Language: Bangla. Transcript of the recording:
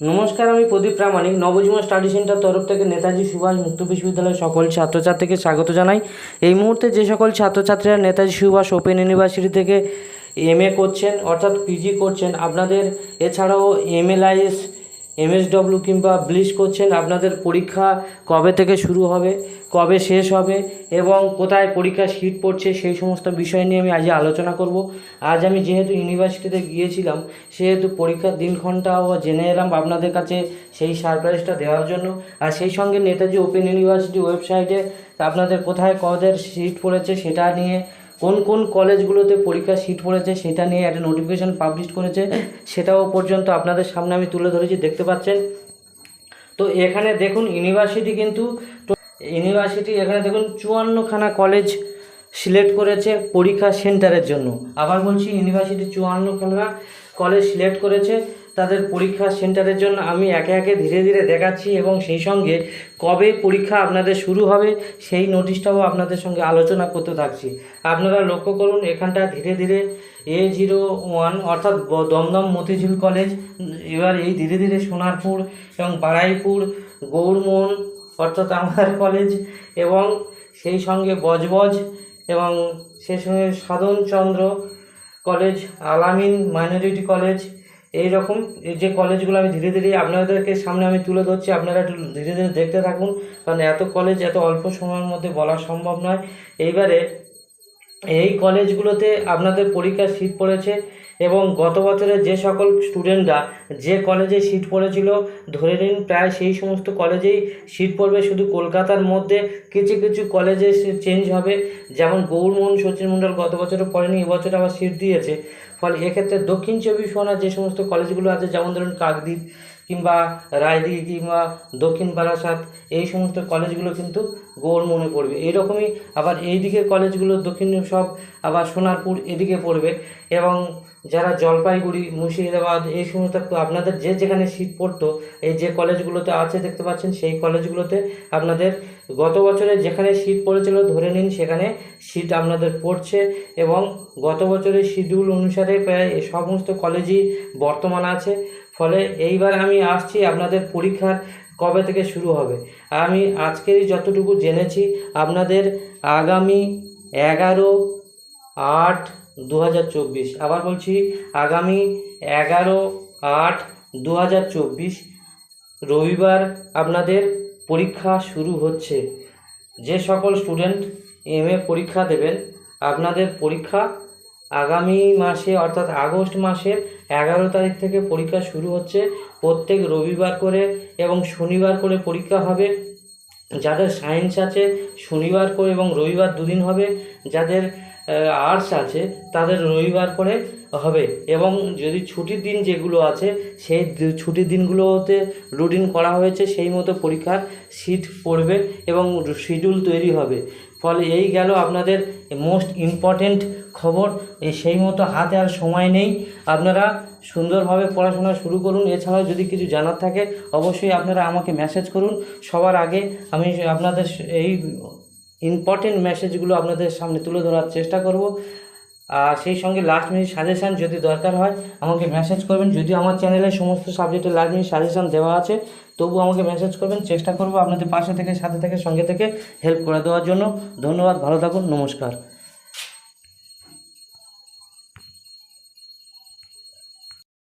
নমস্কার, আমি প্রদীপ প্রামাণিক নবজীবন স্টাডি সেন্টার তরফ থেকে নেতাজি সুভাষ মুক্ত বিশ্ববিদ্যালয়ের সকল ছাত্রছাত্রীকে স্বাগত জানাই। এই মুহূর্তে যে সকল ছাত্রছাত্রীরা নেতাজি সুভাষ ওপেন ইউনিভার্সিটি থেকে এম করছেন, অর্থাৎ পিজি করছেন, আপনাদের এছাড়াও এমএলআইএস এমএসডব্লিউ কিংবা ব্লিচ করছেন আপনাদের পরীক্ষা কবে থেকে শুরু হবে, কবে শেষ হবে এবং কোথায় পরীক্ষা সিট পড়ছে সেই সমস্ত বিষয় নিয়ে আমি আজ আলোচনা করব। আজ আমি যেহেতু ইউনিভার্সিটিতে গিয়েছিলাম, সেহেতু পরীক্ষার দিনক্ষণটাও জেনে এলাম আপনাদের কাছে সেই সারপ্রাইজটা দেওয়ার জন্য। আর সেই সঙ্গে নেতাজি ওপেন ইউনিভার্সিটি ওয়েবসাইটে আপনাদের কোথায় কদের সিট পড়েছে সেটা নিয়ে কোন কোন কলেজগুলোতে পরীক্ষা সিট পড়েছে সেটা নিয়ে একটা নোটিফিকেশান পাবলিশ করেছে, সেটাও পর্যন্ত আপনাদের সামনে আমি তুলে ধরেছি, দেখতে পাচ্ছেন। তো এখানে দেখুন ইউনিভার্সিটি কিন্তু ইউনিভার্সিটি এখানে দেখুন চুয়ান্নখানা কলেজ সিলেক্ট করেছে পরীক্ষা সেন্টারের জন্য। আবার বলছি ইউনিভার্সিটি চুয়ান্নখানা কলেজ সিলেক্ট করেছে। তাদের পরীক্ষা সেন্টারের জন্য আমি একে একে ধীরে ধীরে দেখাচ্ছি এবং সেই সঙ্গে কবে পরীক্ষা আপনাদের শুরু হবে সেই নোটিশটাও আপনাদের সঙ্গে আলোচনা করতে থাকছি। আপনারা লক্ষ্য করুন, এখানটা ধীরে ধীরে এ জিরো ওয়ান অর্থাৎ দমদম মতিঝিল কলেজ, এবার এই ধীরে ধীরে সোনারপুর এবং বারাইপুর, গৌরমোহন অর্থাৎ আমার কলেজ এবং সেই সঙ্গে বজবজ এবং সেই সঙ্গে Sadhanchandra college, Alamin minority college এই রকম যে কলেজগুলো আমি ধীরে ধীরে আপনাদেরকে সামনে আমি তুলে ধরছি, আপনারা একটু ধীরে ধীরে দেখতে থাকুন, কারণ এত কলেজ এত অল্প সময়ের মধ্যে বলা সম্ভব নয়। এইবারে এই কলেজগুলোতে আপনাদের পরীক্ষার সিট পড়েছে এবং গত বছরে যে সকল স্টুডেন্টরা যে কলেজে সিট পড়েছিল, ধরে নিন প্রায় সেই সমস্ত কলেজেই সিট পড়বে। শুধু কলকাতার মধ্যে কিছু কিছু কলেজে চেঞ্জ হবে। যেমন গৌরমোহন, সচিন মণ্ডল গত বছরে পড়েনি এবছর আবার সিট দিয়েছে। ফলে এক্ষেত্রে দক্ষিণ চব্বিশ পরগনার যে সমস্ত কলেজগুলো আছে, যেমন ধরুন কাকদ্বীপ কিংবা রায়দিঘি কিংবা দক্ষিণ বারাসাত এই সমস্ত কলেজগুলো কিন্তু গৌরমোহনে পড়বে। এইরকমই আবার এই দিকের কলেজগুলো দক্ষিণ সব আবার সোনারপুর এদিকে পড়বে এবং যারা জলপাইগুড়ি, মুর্শিদাবাদ, এই সমস্ত আপনাদের যে যেখানে সিট পড়তো, এই যে কলেজগুলোতে আছে দেখতে পাচ্ছেন, সেই কলেজগুলোতে আপনাদের গত বছরে যেখানে সিট পড়েছিল ধরে নিন, সেখানে সিট আপনাদের পড়ছে এবং গত বছরের শিডিউল অনুসারে প্রায় সমস্ত কলেজই বর্তমান আছে। ফলে এইবার আমি আসছি আপনাদের পরীক্ষার কবে থেকে শুরু হবে? আমি আজকেরই যতটুকু জেনেছি, আপনাদের আগামী এগারো আট দু আবার বলছি, আগামী এগারো আট দু রবিবার আপনাদের পরীক্ষা শুরু হচ্ছে। যে সকল স্টুডেন্ট এম পরীক্ষা দেবেন, আপনাদের পরীক্ষা আগামী মাসে, অর্থাৎ আগস্ট মাসের এগারো তারিখ থেকে পরীক্ষা শুরু হচ্ছে। প্রত্যেক রবিবার করে এবং শনিবার করে পরীক্ষা হবে। যাদের সায়েন্স আছে, শনিবার করে এবং রবিবার দুদিন হবে। যাদের আর্টস আছে, তাদের রবিবার করে হবে। এবং যদি ছুটির দিন যেগুলো আছে, সেই ছুটির দিনগুলোতে রুটিন করা হয়েছে, সেই মতো পরীক্ষার সিট পড়বে এবং শিডিউল তৈরি হবে। ফলে এই গেল আপনাদের মোস্ট ইম্পর্ট্যান্ট খবর। সেই মতো হাতে আর সময় নেই। আপনারা সুন্দরভাবে পড়াশোনা শুরু করুন। এছাড়াও যদি কিছু জানার থাকে, অবশ্যই আপনারা আমাকে মেসেজ করুন। সবার আগে আমি আপনাদের এই ইম্পর্টেন্ট মেসেজগুলো আপনাদের সামনে তুলে ধরার চেষ্টা করব। আর সেই সঙ্গে লাস্ট মিনিট সাজেশান যদি দরকার হয়, আমাকে মেসেজ করবেন। যদি আমার চ্যানেলে সমস্ত সাবজেক্টের লাস্ট মিনিট সাজেশান দেওয়া আছে তবু আমাকে মেসেজ করবেন। চেষ্টা করব আপনাদের পাশে থেকে, সাথে থেকে, সঙ্গে থেকে হেল্প করে দেওয়ার জন্য। ধন্যবাদ, ভালো থাকুন, নমস্কার।